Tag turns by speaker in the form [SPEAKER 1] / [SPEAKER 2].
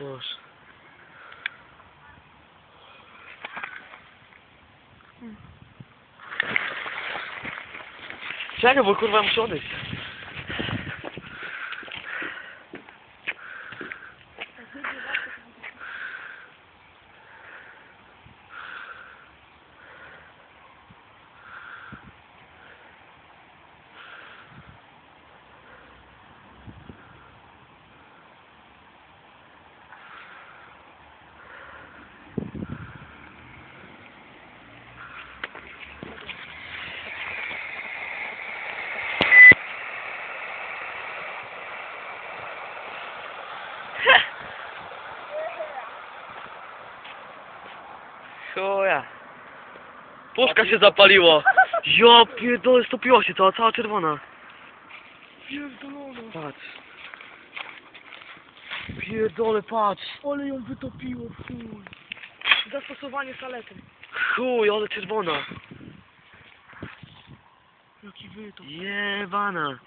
[SPEAKER 1] Boże. Czekaj, bo kurwa muszę odejść. Chuja. Puszka się zapaliło. Ja pierdolę, stopiła się cała, cała czerwona.
[SPEAKER 2] Pierdolona.
[SPEAKER 1] Patrz. Pierdolę, patrz.
[SPEAKER 2] Ale ją wytopiło, chuj. Zastosowanie salety.
[SPEAKER 1] Chuj, ale czerwona.
[SPEAKER 2] Jaki wytop.
[SPEAKER 1] Jebana.